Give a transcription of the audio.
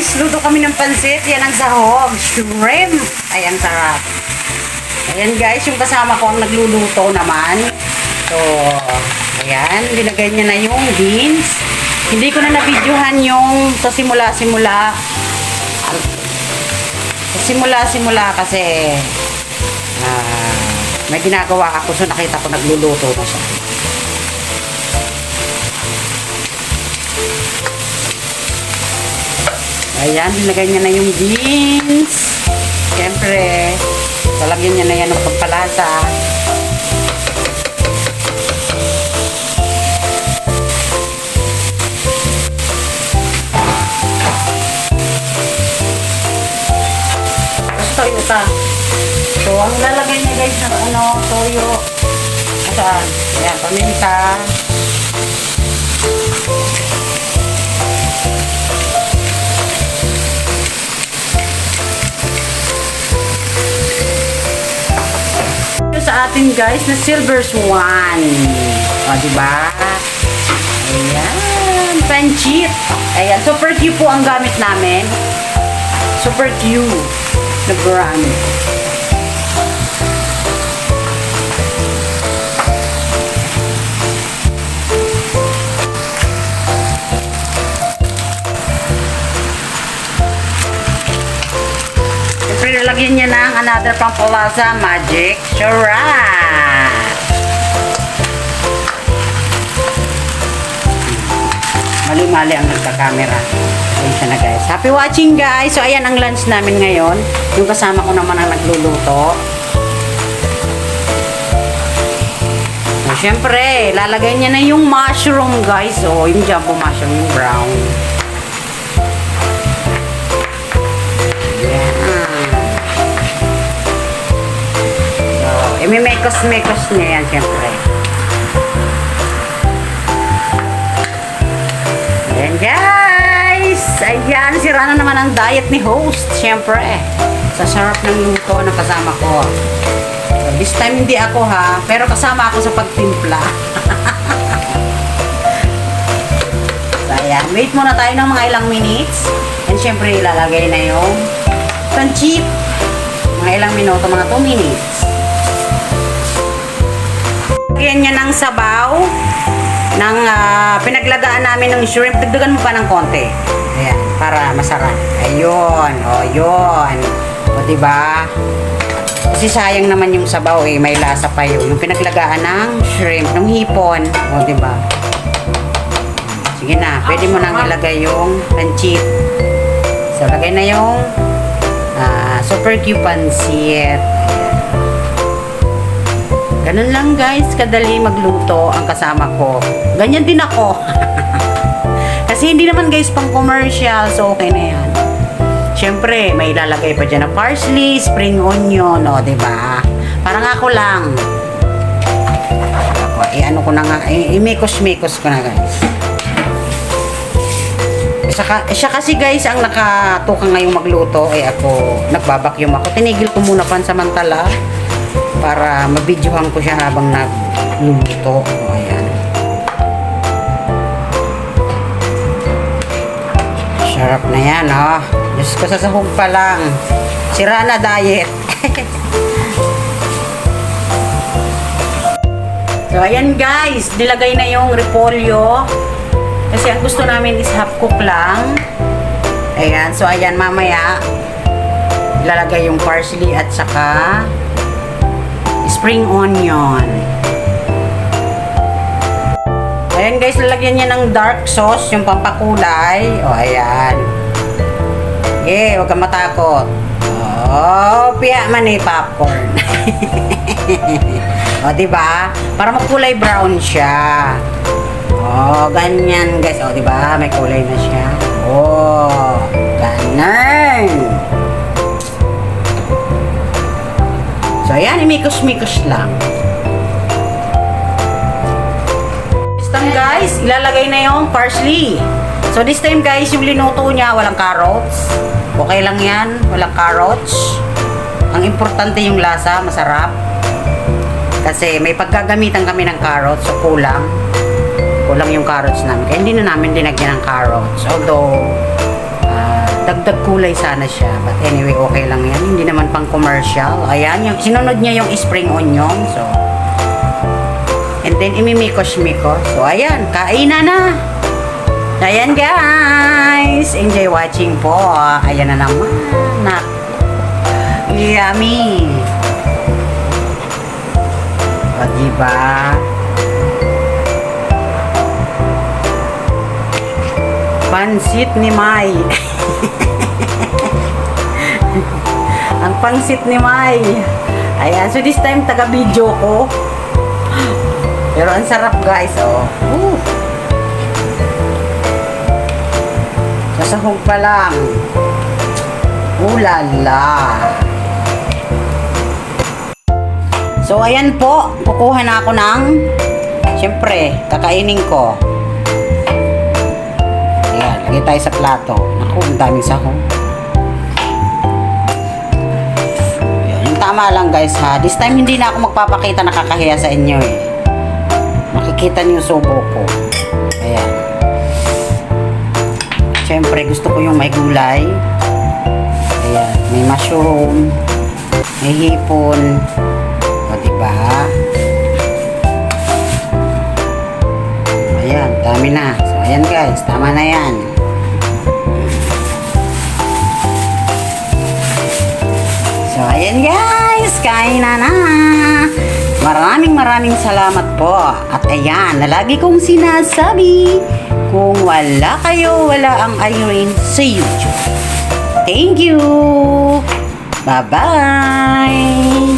guys, luto kami ng pansit. Yan ang sahog. Shrimp. Ayan, sarap. Ayan guys, yung kasama ko ang nagluluto naman. So, ayan, dinagay niya na yung beans. Hindi ko na nabidyohan yung sa simula-simula. Simula-simula kasi ah, may ginagawa ako so nakita ko nagluluto na siya. Ayan, nilagay niya na yung beans. Siyempre, talagyan niya na yan ng pagpalasa. Tapos toyo ka. So, ang lalagay niya guys ng ano, toyo. Saan? Ayan, paminta. Sa atin guys na silver swan. O, diba? Ayan. Panchit. Ayan. Super Q po ang gamit namin. Super Q na brand. Another pampalasa magic charrat. Mali-mali ang nagka-camera. Ayun siya na guys. Happy watching guys! So ayan ang lunch namin ngayon. Yung kasama ko naman ang nagluluto. So syempre, lalagay niya na yung mushroom guys. Oh, yung jumbo mushroom, yung brown. So, imimekos-mekos niya yan syempre. Ayan guys! Ayan, sira na naman ang diet ni host. Siyempre, sa sarap ng luto ng kasama ko. This time hindi ako ha, pero kasama ako sa pagtimpla. so, ayan, wait muna tayo ng mga ilang minutes. And siyempre, ilalagay na yung panchit. Mga ilang minuto, mga 2 minutes. Lagyan niya ng sabaw ng ah, pinaglagaan namin ng shrimp. Dagdagan mo pa ng konti. Ayan, para masarap. Ayun, o yun. O diba? Kasi sayang naman yung sabaw eh, may lasa pa yun. Yung pinaglagaan ng shrimp, ng hipon. O diba? Sige na, pwede mo nang ilagay yung panchit. So, lagay na yung ah, super cute pansit. Ganun lang guys, kadali magluto ang kasama ko. Ganyan din ako. Kasi hindi naman guys pang commercial, so okay na yan. Siyempre, may ilalagay pa dyan na parsley, spring onion, o, di ba? Parang ako lang. Ako, eh, ano ko na nga, eh, imikos-mikos ko na guys. Saka, siya kasi guys ang nakatukang ngayong magluto, eh ako, nagbabakyum ako. Tinigil ko muna pansamantala para mabidyohan ko siya habang nagluluto. O, ayan. Sarap na yan, oh. Diyos ko, sa sahog pa lang. Sira na diet. so, ayan guys. Nilagay na yung repolyo. Kasi ang gusto namin is half cook lang. Ayan. So, ayan, mamaya ilalagay yung parsley at saka spring onion. Ayan guys, lalagyan niya ng dark sauce, yung pampakulay. O, ayan. Okay, huwag kang matakot. Oh, piya man eh, popcorn. o, diba? Para magkulay brown siya. Oh, ganyan guys. O, diba? May kulay na siya. Oh, ganun. So, ayan, imikos-mikos lang. This time, guys, ilalagay na yung parsley. So, this time, guys, yung linuto niya, walang carrots. Okay lang yan, walang carrots. Ang importante yung lasa, masarap. Kasi may pagkagamitan kami ng carrots, so kulang. Kulang yung carrots namin. Kaya hindi na namin dinagyan ng carrots. Although, Dagdag kulay sana siya. But anyway, okay lang yan. Hindi naman pang commercial. Ayan, yung, sinunod niya yung spring onion. So, and then imimikos-mikos. So, ayan, kainan na. Ayan guys, enjoy watching po. Ayan na naman. Nak. Yummy. O, diba? Pansit ni Mai. Ang pansit ni Mai. Ayan, so this time taga-video ko. Pero ang sarap guys, oh. Woo. Sasahog pa lang. Ulala. So, ayan po. Kukuha na ako ng, siyempre, kakainin ko. Ayan, lagay tayo sa plato. Naku, ang daming sahog. Tama lang guys ha. This time hindi na ako magpapakita nakakahiya sa inyo eh. Makikita niyo subo ko. Ayan. Siyempre, gusto ko yung may gulay. Ayan, may mushroom, may hipon. O, diba? Ayan, dami na. So, ayan guys, tama na yan. So, ayan guys, kain. Maraming maraming salamat po. At ayan, na lagi kong sinasabi, kung wala kayo, wala ang Irene sa YouTube. Thank you! Bye-bye!